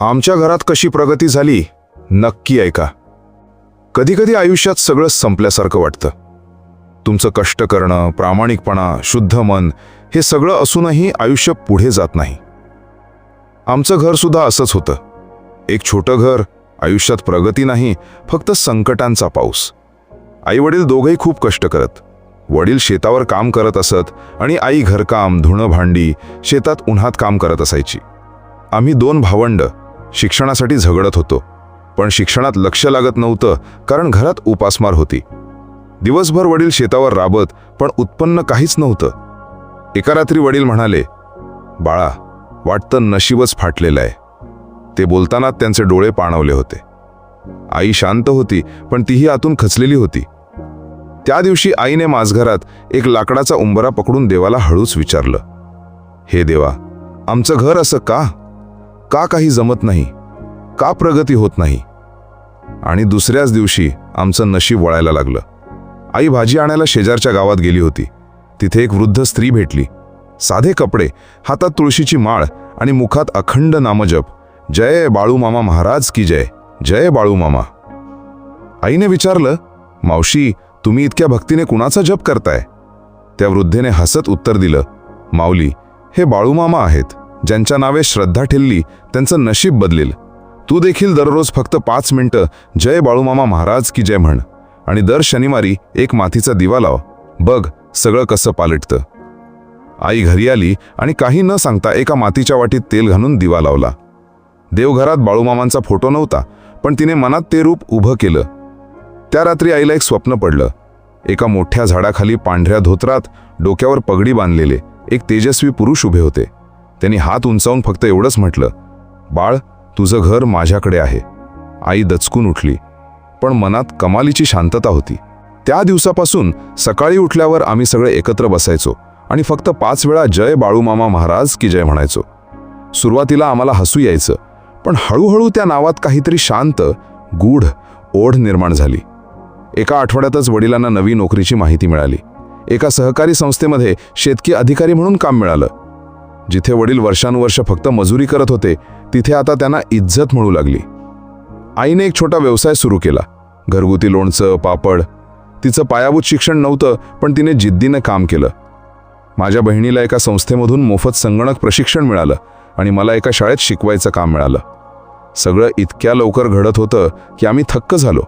आमच्या घरात कशी प्रगती झाली नक्की ऐका. कधीकधी आयुष्यात सगळं संपल्यासारखं वाटतं. तुमचं कष्ट करणं प्रामाणिकपणा शुद्ध मन हे सगळं असूनही आयुष्य पुढे जात नाही. आमचं घरसुद्धा असंच होतं. एक छोटं घर आयुष्यात प्रगती नाही फक्त संकटांचा पाऊस. आईवडील दोघंही खूप कष्ट करत. वडील शेतावर काम करत असत आणि आई घरकाम धुणं भांडी शेतात उन्हात काम करत असायची. आम्ही दोन भावंड शिक्षणासाठी झगडत होतो. पण शिक्षणात लक्ष लागत नव्हतं कारण घरात उपासमार होती. दिवसभर वडील शेतावर राबत पण उत्पन्न काहीच नव्हतं. एका रात्री वडील म्हणाले बाळा वाटतं नशीबच फाटलेलं आहे. ते बोलताना त्यांचे डोळे पाणवले होते. आई शांत होती पण तीही आतून खचलेली होती. त्या दिवशी आईने माझघरात एक लाकडाचा उंबरा पकडून देवाला हळूच विचारलं हे देवा आमचं घर असं का? का काही जमत नाही का प्रगती होत नाही. आणि दुसऱ्याच दिवशी आमचं नशीब वळायला लागलं. आई भाजी आणायला शेजारच्या गावात गेली होती. तिथे एक वृद्ध स्त्री भेटली. साधे कपडे हातात तुळशीची माळ आणि मुखात अखंड नामजप जय बाळूमामा महाराज की जय. जय बाळूमामा आईने विचारलं मावशी तुम्ही इतक्या भक्तीने कुणाचा जप करताय? त्या वृद्धेने हसत उत्तर दिलं माऊली हे बाळूमामा आहेत. ज्यांच्या नावे श्रद्धा ठेलली त्यांचं नशीब बदलेल. तू देखील दररोज फक्त पाच मिनिटं जय बाळूमामा महाराज की जय म्हण. आणि दर शनिवारी एक मातीचा दिवा लाव. बघ सगळं कसं पालटतं. आई घरी आली आणि काही न सांगता एका मातीच्या वाटीत तेल घालून दिवा लावला. देवघरात बाळूमामांचा फोटो नव्हता पण तिने मनात ते रूप उभं केलं. त्या रात्री आईला एक स्वप्न पडलं. एका मोठ्या झाडाखाली पांढऱ्या धोत्रात डोक्यावर पगडी बांधलेले एक तेजस्वी पुरुष उभे होते. त्यांनी हात उंचावून फक्त एवढंच म्हटलं बाळ तुझं घर माझ्याकडे आहे. आई दचकून उठली पण मनात कमालीची शांतता होती. त्या दिवसापासून सकाळी उठल्यावर आम्ही सगळे एकत्र बसायचो आणि फक्त पाच वेळा जय बाळूमामा महाराज की जय म्हणायचो. सुरुवातीला आम्हाला हसू यायचं पण हळूहळू त्या नावात काहीतरी शांत गूढ ओढ निर्माण झाली. एका आठवड्यातच वडिलांना नवी नोकरीची माहिती मिळाली. एका सहकारी संस्थेमध्ये शेतकी अधिकारी म्हणून काम मिळालं. जिथे वडील वर्षानुवर्ष फक्त मजुरी करत होते तिथे आता त्यांना इज्जत मिळू लागली. आईने एक छोटा व्यवसाय सुरू केला. घरगुती लोणचं पापड. तिचं पायाभूत शिक्षण नव्हतं पण तिने जिद्दीनं काम केलं. माझ्या बहिणीला एका संस्थेमधून मोफत संगणक प्रशिक्षण मिळालं आणि मला एका शाळेत शिकवायचं काम मिळालं. सगळं इतक्या लवकर घडत होतं की आम्ही थक्क झालो.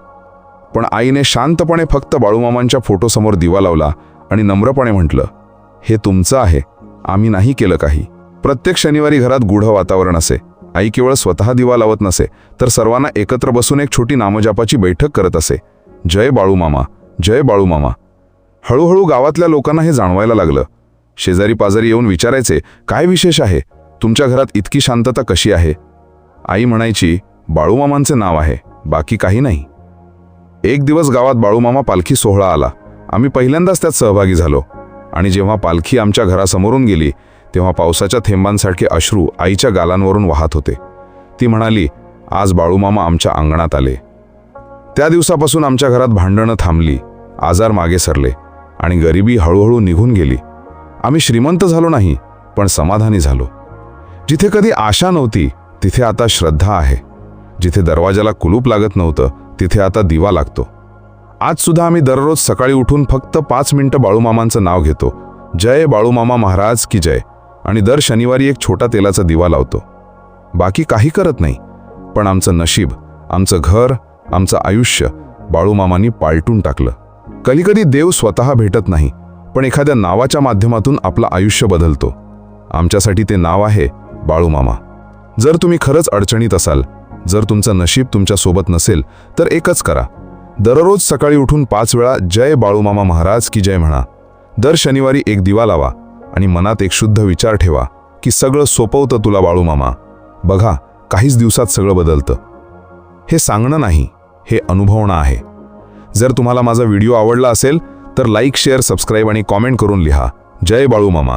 पण आईने शांतपणे फक्त बाळूमामांच्या फोटोसमोर दिवा लावला आणि नम्रपणे म्हटलं हे तुमचं आहे. आम्ही नाही केलं काही. प्रत्येक शनिवारी घरात गूढ वातावरण असे. आई केवळ स्वतः दिवा लावत नसे तर सर्वांना एकत्र बसून एक छोटी नामजापाची बैठक करत असे. जय बाळूमामा जय बाळूमामा हळूहळू गावातल्या लोकांना हे जाणवायला लागलं. शेजारी पाजारी येऊन विचारायचे काय विशेष आहे? तुमच्या घरात इतकी शांतता कशी आहे? आई म्हणायची बाळूमामांचे नाव आहे बाकी काही नाही. एक दिवस गावात बाळूमामा पालखी सोहळा आला. आम्ही पहिल्यांदाच त्यात सहभागी झालो. आणि जेव्हा पालखी आमच्या घरासमोरून गेली तेव्हा पावसाच्या थेंबांसारखे अश्रू आईच्या गालांवरून वाहत होते. ती म्हणाली आज बाळूमामा आमच्या अंगणात आले. त्या दिवसापासून आमच्या घरात भांडणं थांबली आजार मागे सरले आणि गरिबी हळूहळू निघून गेली. आम्ही श्रीमंत झालो नाही पण समाधानी झालो. जिथे कधी आशा नव्हती तिथे आता श्रद्धा आहे. जिथे दरवाजाला कुलूप लागत नव्हतं तिथे आता दिवा लागतो. आज सुद्धा आम्ही दररोज सकाळी उठून फक्त पाच मिनिटं बाळूमामांचं नाव घेतो. जय बाळूमामा महाराज की जय. आणि दर शनिवारी एक छोटा तेलाचा दिवा लावतो. बाकी काही करत नाही. पण आमचं नशीब आमचं घर आमचं आयुष्य बाळूमामांनी पालटून टाकलं. कधीकधी देव स्वतः भेटत नाही पण एखाद्या नावाच्या माध्यमातून आपलं आयुष्य बदलतो. आमच्यासाठी ते नाव आहे बाळूमामा. जर तुम्ही खरंच अडचणीत असाल जर तुमचं नशीब तुमच्यासोबत नसेल तर एकच करा. दररोज सकाळी उठून पाच वेळा जय बाळूमामा महाराज की जय म्हणा. दर शनिवारी एक दिवा लावा आणि मनात एक शुद्ध विचार ठेवा की सगळं सोपवतं तुला बाळूमामा. बघा काहीच दिवसात सगळं बदलतं. हे सांगणं नाही हे अनुभवणं आहे. जर तुम्हाला माझा व्हिडिओ आवडला असेल तर लाईक शेअर सबस्क्राईब आणि कॉमेंट करून लिहा. जय बाळूमामा.